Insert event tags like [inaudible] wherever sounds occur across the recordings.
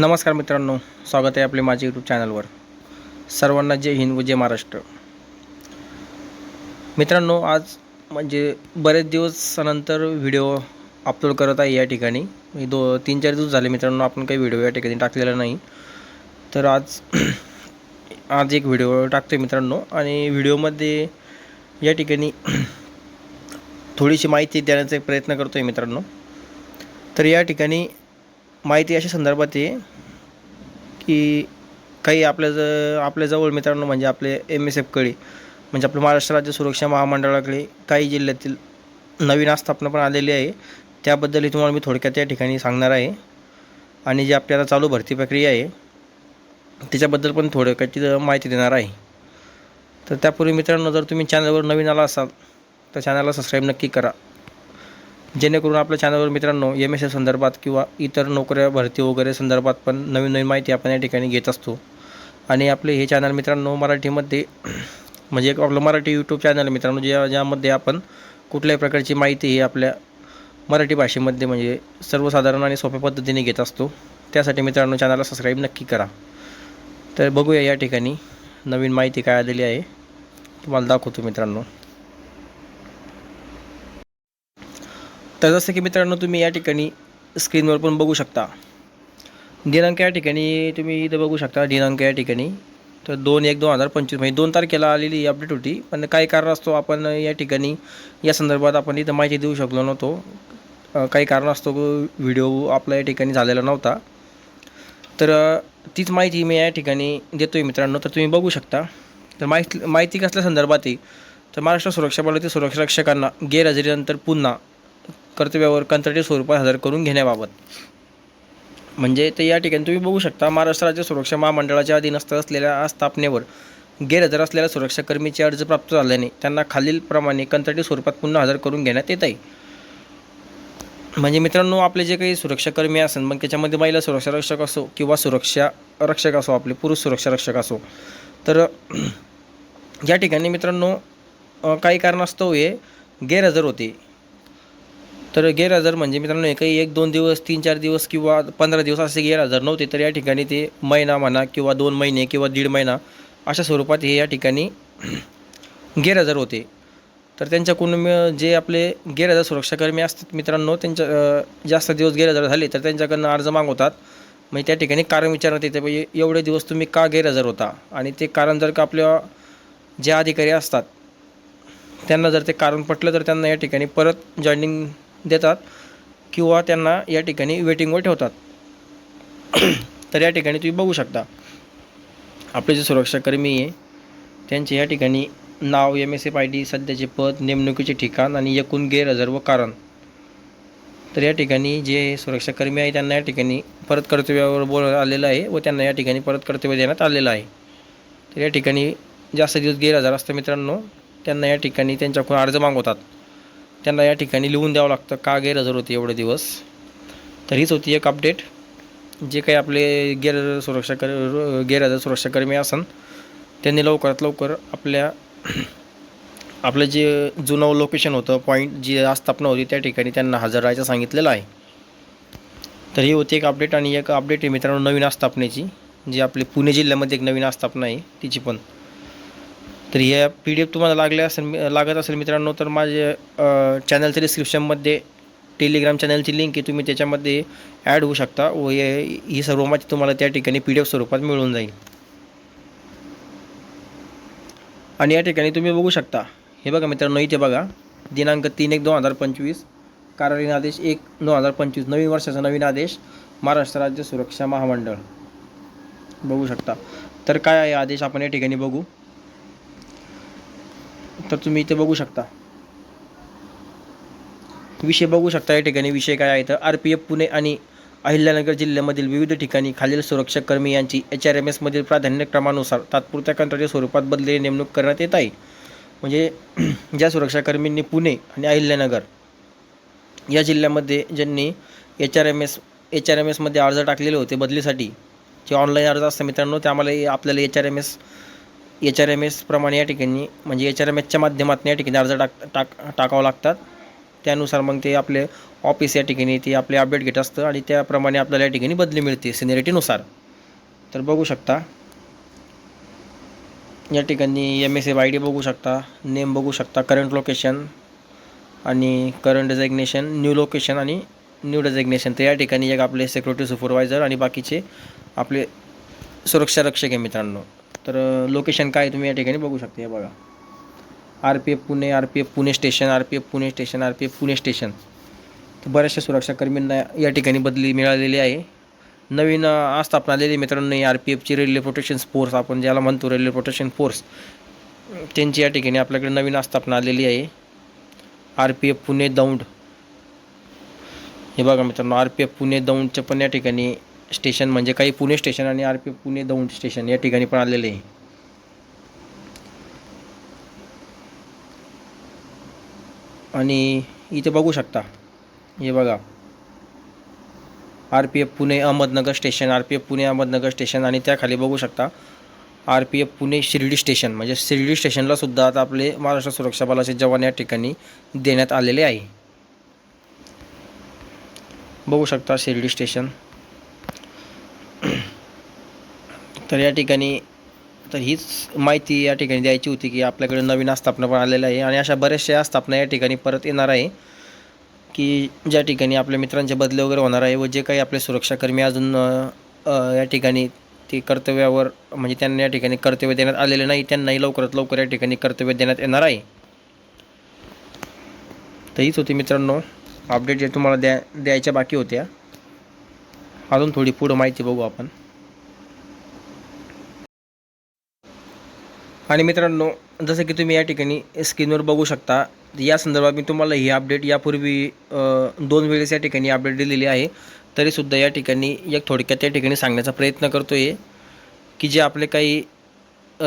नमस्कार मित्रांनो स्वागत आहे आपले माझे यूट्यूब चॅनलवर सर्वांना जय हिंद व जय महाराष्ट्र. मित्रांनो आज म्हणजे बरेच दिवसानंतर व्हिडिओ अपलोड करत आहे या ठिकाणी. मी दो तीन चार दिवस झाले मित्रांनो आपण काही व्हिडिओ या ठिकाणी टाकलेला नाही. तर आज [clears throat] आज एक व्हिडिओ टाकतो आहे मित्रांनो आणि व्हिडिओमध्ये या ठिकाणी [clears throat] थोडीशी माहिती देण्याचा एक प्रयत्न करतो आहे मित्रांनो. तर या ठिकाणी माहिती अशा संदर्भात आहे की काही आपल्या ज आपल्याजवळ मित्रांनो म्हणजे आपले एम एस एफकडे म्हणजे आपलं महाराष्ट्र राज्य सुरक्षा महामंडळाकडे काही जिल्ह्यातील नवीन आस्थापना पण आलेली आहे. त्याबद्दलही तुम्हाला मी थोडक्यात या ठिकाणी सांगणार आहे. आणि जी आपल्याला चालू भरती प्रक्रिया आहे त्याच्याबद्दल पण थोडक्याची माहिती देणार आहे. तर त्यापूर्वी मित्रांनो जर तुम्ही चॅनलवर नवीन आला असाल तर चॅनलला सबस्क्राईब नक्की करा. जेणेकरून आपल्या चॅनलवर मित्रांनो एम एस संदर्भात किंवा इतर नोकऱ्या भरती वगैरे संदर्भात पण नवीन नवीन माहिती आपण या ठिकाणी घेत असतो. आणि आपले हे चॅनल मित्रांनो मराठीमध्ये [clears throat] म्हणजे एक आपलं मराठी यूट्यूब चॅनल मित्रांनो ज्या ज्यामध्ये आपण कुठल्याही प्रकारची माहिती ही आपल्या मराठी भाषेमध्ये म्हणजे सर्वसाधारण आणि सोप्या पद्धतीने घेत असतो. त्यासाठी मित्रांनो चॅनलला सबस्क्राईब नक्की करा. तर बघूया या ठिकाणी नवीन माहिती काय आलेली आहे. तुम्हाला दाखवतो मित्रांनो. तर जसं की मित्रांनो तुम्ही या ठिकाणी स्क्रीनवर पण बघू शकता. दिनांक या ठिकाणी तुम्ही इथं बघू शकता दिनांक या ठिकाणी. तर दोन एक दोन हजार पंचवीस म्हणजे दोन तारखेला आलेली ही अपडेट होती. पण काही कारण असतो आपण या ठिकाणी या संदर्भात आपण इथं माहिती देऊ शकलो नव्हतो. काही कारण असतो व्हिडिओ आपला या ठिकाणी झालेला नव्हता. तर तीच माहिती मी या ठिकाणी देतो आहे मित्रांनो तर तुम्ही बघू शकता. तर माहिती माहिती कसल्या संदर्भात आहे? तर महाराष्ट्र सुरक्षा बलातील सुरक्षा रक्षकांना गैरहजेरीनंतर पुन्हा कर्तव्यावर कंत्राटी स्वरूपात हजर करून घेण्याबाबत. म्हणजे ते या ठिकाणी तुम्ही बघू शकता महाराष्ट्र राज्य सुरक्षा महामंडळाच्या अधीनस्थ असलेल्या स्थापनेवर गैरहजर असलेल्या सुरक्षाकर्मीचे अर्ज प्राप्त झाल्याने त्यांना खालीलप्रमाणे कंत्राटी स्वरूपात पुन्हा हजर करून घेण्यात येत आहे. म्हणजे मित्रांनो आपले जे काही सुरक्षाकर्मी असेल मग त्याच्यामध्ये महिला सुरक्षा रक्षक असो किंवा सुरक्षा रक्षक असो आपले पुरुष सुरक्षा रक्षक असो तर या ठिकाणी मित्रांनो काही कारणास्तव हे गैरहजर होते. तर गैरहजर म्हणजे मित्रांनो हे काही एक दोन दिवस तीन चार दिवस किंवा पंधरा दिवस असे गैरहजर नव्हते तर या ठिकाणी ते महिना म्हणा किंवा दोन महिने किंवा दीड महिना अशा स्वरूपात हे या ठिकाणी [clears throat] गैरहजर होते. तर त्यांच्याकडून जे आपले गैरहजर सुरक्षाकर्मी असतात मित्रांनो त्यांच्या जास्त दिवस गैरहजर झाले तर त्यांच्याकडनं अर्ज मागवतात. म्हणजे त्या ठिकाणी कारण विचारण्यात येते म्हणजे एवढे दिवस तुम्ही का गैरहजर होता? आणि ते कारण जर का आपल्या जे अधिकारी असतात त्यांना जर ते कारण पटलं तर त्यांना या ठिकाणी परत जॉईनिंग देतात किंवा त्यांना या ठिकाणी वेटिंगवर ठेवतात. [clears throat] तर या ठिकाणी तुम्ही बघू शकता. आपले जे सुरक्षाकर्मी आहे त्यांचे या ठिकाणी नाव M S F I D सध्याचे पद नेमणुकीचे ठिकाण आणि एकूण गैरहजर व कारण. तर या ठिकाणी जे सुरक्षाकर्मी आहे त्यांना या ठिकाणी परत कर्तव्यावर बोल आलेलं आहे व त्यांना या ठिकाणी परत कर्तव्य देण्यात आलेलं आहे. तर या ठिकाणी जास्त दिवस गैरहजर असतं मित्रांनो त्यांना या ठिकाणी त्यांच्याकडून अर्ज मागवतात. त्यांना या ठिकाणी लिहून द्यावं लागतं का गैरहजर होते एवढे दिवस. तर हीच होती एक अपडेट जे काही आपले गैर सुरक्षा कर गैरहजर सुरक्षाकर्मी असन त्यांनी लवकरात लवकर आपल्या आपलं जे जुनं लोकेशन होतं पॉईंट जी आस्थापना होती त्या ठिकाणी त्यांना हजर राहायचं सांगितलेलं आहे. तर ही होती एक अपडेट आणि एक अपडेट आहे मित्रांनो नवीन आस्थापनेची जी आपली पुणे जिल्ह्यामध्ये एक नवीन आस्थापना आहे तिची पण. तर या पी डी एफ तुम्हाला लागले असेल लागत असेल मित्रांनो तर माझे चॅनलच्या डिस्क्रिप्शनमध्ये टेलिग्राम चॅनलची लिंक आहे तुम्ही त्याच्यामध्ये ॲड होऊ शकता व हे ही सर्व माहिती तुम्हाला त्या ठिकाणी पी डी एफ स्वरूपात मिळून जाईल. आणि या ठिकाणी तुम्ही बघू शकता हे बघा मित्रांनो इथे बघा दिनांक तीन एक दोन हजार पंचवीस कार्यालयीन आदेश एक दोन हजार पंचवीस नवीन वर्षाचा नवीन आदेश महाराष्ट्र राज्य सुरक्षा महामंडळ. बघू शकता. तर काय आहे आदेश? आपण या ठिकाणी बघू. तर तुम्ही इथे बघू शकता. विषय बघू शकता या ठिकाणी विषय काय आहे तर आर पी एफ पुणे आणि अहिल्यानगर जिल्ह्यामधील विविध ठिकाणी खालील सुरक्षाकर्मी यांची एच आर एम एसमधील प्राधान्यक्रमानुसार तात्पुरत्या कंत्राटी स्वरूपात बदलेली नेमणूक करण्यात येत आहे. म्हणजे [clears throat] ज्या सुरक्षाकर्मींनी पुणे आणि अहिल्यानगर या जिल्ह्यामध्ये ज्यांनी H R M S H R M एसमध्ये अर्ज टाकलेले होते बदलीसाठी जे ऑनलाईन अर्ज असतात मित्रांनो ते आम्हाला आपल्याला H R M S H R M एसप्रमाणे या ठिकाणी म्हणजे एच आर एम एसच्या माध्यमातून या ठिकाणी अर्ज टाक टाक टाकावं लागतात. त्यानुसार मग ते आपले ऑफिस या ठिकाणी ते आपले अपडेट घेत असतं आणि त्याप्रमाणे आपल्याला या ठिकाणी बदली मिळते सिनियरिटीनुसार तर बघू शकता. या ठिकाणी M S F I D बघू शकता नेम बघू शकता करंट लोकेशन आणि करंट डेझिग्नेशन न्यू लोकेशन आणि न्यू डेझिग्नेशन तर या ठिकाणी एक आपले सिक्युरिटी सुपरवायझर आणि बाकीचे आपले सुरक्षा रक्षक आहे मित्रांनो. तर लोकेशन काय आहे तुम्ही या ठिकाणी बघू शकता हे बघा. R P F Pune R P F Pune station R P F Pune station R P F Pune station तर बऱ्याचशा सुरक्षाकर्मींना या ठिकाणी बदली मिळालेली आहे. नवीन आस्थापना आलेली मित्रांनो आर पी एफची रेल्वे प्रोटेक्शन फोर्स आपण ज्याला म्हणतो रेल्वे प्रोटेक्शन फोर्स त्यांची या ठिकाणी आपल्याकडे नवीन आस्थापना आलेली आहे. R P F Pune Daund. हे बघा मित्रांनो आर पी एफ पुणे दौंडचं पण या ठिकाणी स्टेशन म्हणजे काही पुणे स्टेशन आणि R P F Pune Daund station या ठिकाणी पण आलेले आहे. आणि इथे बघू शकता हे बघा. R P F Pune Ahmednagar station R P F Pune Ahmednagar station आणि त्याखाली बघू शकता R P F Pune Shirdi station. म्हणजे शिर्डी स्टेशनला सुद्धा आता आपले महाराष्ट्र सुरक्षा बलाचे जवान या ठिकाणी देण्यात आलेले आहे. बघू शकता शिर्डी स्टेशन. तर या ठिकाणी तर हीच माहिती या ठिकाणी द्यायची होती की आपल्याकडे नवीन आस्थापना पण आलेल्या आहे आणि अशा बऱ्याचशा आस्थापना या ठिकाणी परत येणार आहे की ज्या ठिकाणी आपल्या मित्रांचे बदले वगैरे होणार आहे व जे काही आपले सुरक्षाकर्मी अजून या ठिकाणी ते कर्तव्यावर म्हणजे त्यांना या ठिकाणी कर्तव्य देण्यात आलेले नाही त्यांनाही लवकरात लवकर या ठिकाणी कर्तव्य देण्यात येणार आहे. तर हीच होती मित्रांनो अपडेट जे तुम्हाला द्या द्यायच्या बाकी होत्या. अजून थोडी पुढं माहिती बघू आपण. आणि मित्रांनो जसं की तुम्ही या ठिकाणी स्क्रीनवर बघू शकता या संदर्भात मी तुम्हाला ही अपडेट यापूर्वी दोन वेळेस या ठिकाणी अपडेट दिलेली आहे. तरीसुद्धा या ठिकाणी एक थोडक्यात या ठिकाणी सांगण्याचा प्रयत्न करतो आहे की जे आपले काही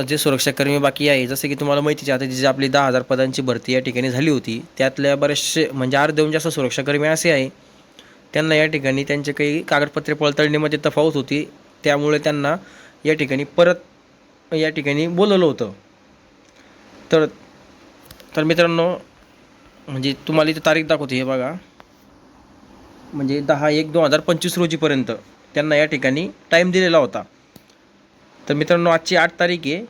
जे सुरक्षाकर्मी बाकी आहे जसं की तुम्हाला माहितीच आता जी आपली दहा हजार पदांची भरती या ठिकाणी झाली होती त्यातल्या बरेचसे म्हणजे अर्ध्याहून जास्त सुरक्षाकर्मी असे आहे. त्यांना या ठिकाणी त्यांचे काही कागदपत्रे पडताळणीमध्ये तफावत होती. त्यामुळे त्यांना या ठिकाणी परत या ठिकाणी बोलवलं होतं. तर तर मित्रांनो म्हणजे तुम्हाला इथे तारीख दाखवते हे बघा. म्हणजे दहा एक दोन हजार पंचवीस रोजीपर्यंत त्यांना या ठिकाणी टाईम दिलेला होता. तर मित्रांनो आजची आठ तारीख आहे.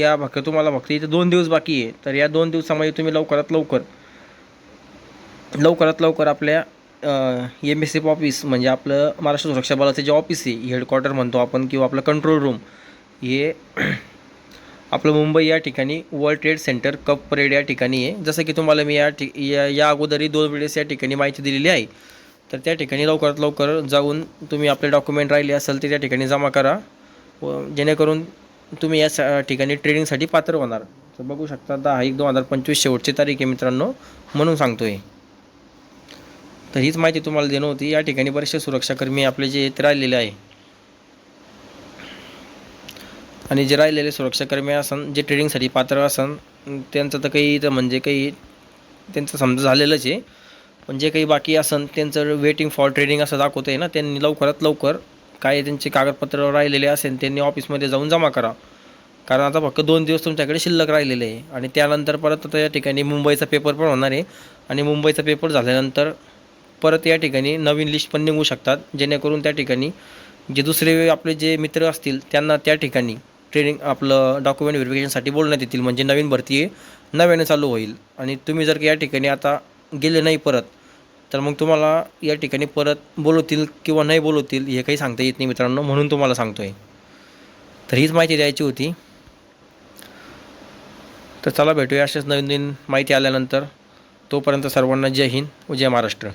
या भाग तुम्हाला फक्त इथे दोन दिवस बाकी आहे. तर या दोन दिवसामध्ये तुम्ही लवकरात लवकर लवकरात लवकर आपल्या एम एस एफ ऑफिस म्हणजे आपलं महाराष्ट्र सुरक्षा बलाचं जे ऑफिस आहे हेडक्वार्टर म्हणतो आपण किंवा आपलं कंट्रोल रूम हे [clears throat] आपलं मुंबई या ठिकाणी World Trade Centre Cuffe Parade या ठिकाणी आहे. जसं की तुम्हाला मी या ठिक या या अगोदरही दोन वेळेस या ठिकाणी माहिती दिलेली आहे. तर त्या ठिकाणी लवकरात लवकर जाऊन तुम्ही आपले डॉक्युमेंट राहिले असेल ते त्या ठिकाणी जमा करा. व जेणेकरून तुम्ही या ठिकाणी ट्रेनिंगसाठी पात्र होणार. तर बघू शकता दहा एक दोन हजार पंचवीस शेवटची तारीख आहे मित्रांनो म्हणून सांगतो आहे तर हीच माहिती तुम्हाला देणं होती. या ठिकाणी बरेचसे सुरक्षाकर्मी आपले जे इथे राहिलेले आहे. आणि जे राहिलेले सुरक्षाकर्मी असन जे ट्रेनिंगसाठी पात्र असन त्यांचं तर काही तर म्हणजे काही त्यांचं समजा झालेलंच आहे. पण जे काही बाकी असन त्यांचं वेटिंग फॉर ट्रेनिंग असं दाखवतं आहे ना त्यांनी लवकरात लवकर काय त्यांचे कागदपत्र राहिलेले असेल त्यांनी ऑफिसमध्ये जाऊन जमा करा. कारण आता फक्त दोन दिवस तुमच्याकडे शिल्लक राहिलेले आहे. आणि त्यानंतर परत आता या ठिकाणी मुंबईचा पेपर पण होणार आहे. आणि मुंबईचा पेपर झाल्यानंतर परत या ठिकाणी नवीन लिस्ट पण निघू शकतात. जेणेकरून त्या ठिकाणी जे दुसरे आपले जे मित्र असतील त्यांना त्या ठिकाणी ट्रेनिंग आपलं डॉक्युमेंट व्हेरिफिकेशनसाठी बोलण्यात येतील. म्हणजे नवीन भरती हे नव्याने चालू होईल. आणि तुम्ही जर का या ठिकाणी आता गेले नाही परत तर मग तुम्हाला या ठिकाणी परत बोलवतील किंवा नाही बोलवतील हे काही सांगता येत नाही मित्रांनो म्हणून तुम्हाला सांगतो आहे तर हीच माहिती द्यायची होती. तर चला भेटूया अशाच नवीन नवीन माहिती आल्यानंतर. तोपर्यंत सर्वांना जय हिंद व जय महाराष्ट्र.